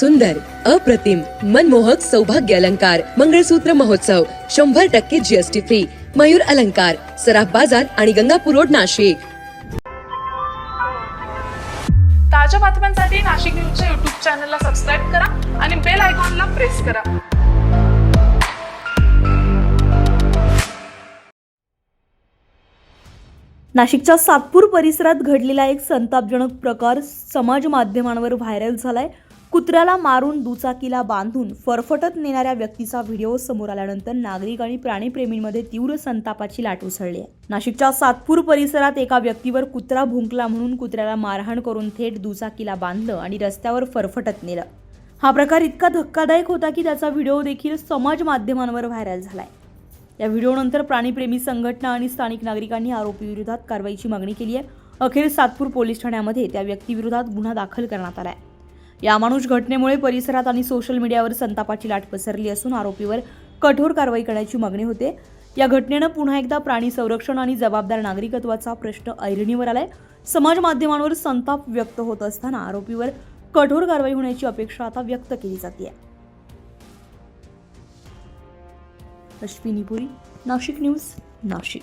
सुंदर अप्रतिम मनमोहक सौभाग्य अलंकार मंगळसूत्र महोत्सव शंभर टक्के जीएसटी फ्री मयूर अलंकार सराफ बाजार आणि गंगापूर रोड नाशिक. ताज्या बातम्यांसाठी नाशिक न्यूजच्या युट्यूब चॅनलला सबस्क्राईब करा आणि बेल आयकॉनला प्रेस करा. नाशिकच्या सातपूर परिसरात घडलेला एक संतापजनक प्रकार समाज माध्यमांवर व्हायरल झालाय. कुत्र्याला मारून दुचाकीला बांधून फरफटत नेणाऱ्या व्यक्तीचा व्हिडिओ समोर आल्यानंतर नागरिक आणि प्राणीप्रेमींमध्ये तीव्र संतापाची लाट उसळली. आहे नाशिकच्या सातपूर परिसरात एका व्यक्तीवर कुत्रा भुंकला म्हणून कुत्र्याला मारहाण करून थेट दुचाकीला बांधलं आणि रस्त्यावर फरफटत नेलं. हा प्रकार इतका धक्कादायक होता की त्याचा व्हिडिओ देखील समाज माध्यमांवर व्हायरल झालाय. या व्हिडिओनंतर प्राणीप्रेमी संघटना आणि स्थानिक नागरिकांनी आरोपीविरोधात कारवाईची मागणी केली आहे अखेर सातपूर पोलीस ठाण्यामध्ये त्या व्यक्तीविरोधात गुन्हा दाखल करण्यात आला आहे या माणूस घटनेमुळे परिसरात आणि सोशल मीडियावर संतापाची लाट पसरली असून आरोपीवर कठोर कारवाई करण्याची मागणी होते. या घटनेनं पुन्हा एकदा प्राणी संरक्षण आणि जबाबदार नागरिकत्वाचा प्रश्न ऐरणीवर आलाय. समाज माध्यमांवर संताप व्यक्त होत असताना आरोपीवर कठोर कारवाई होण्याची अपेक्षा आता व्यक्त केली जाते अश्विनी पुरी नाशिक न्यूज नाशिक.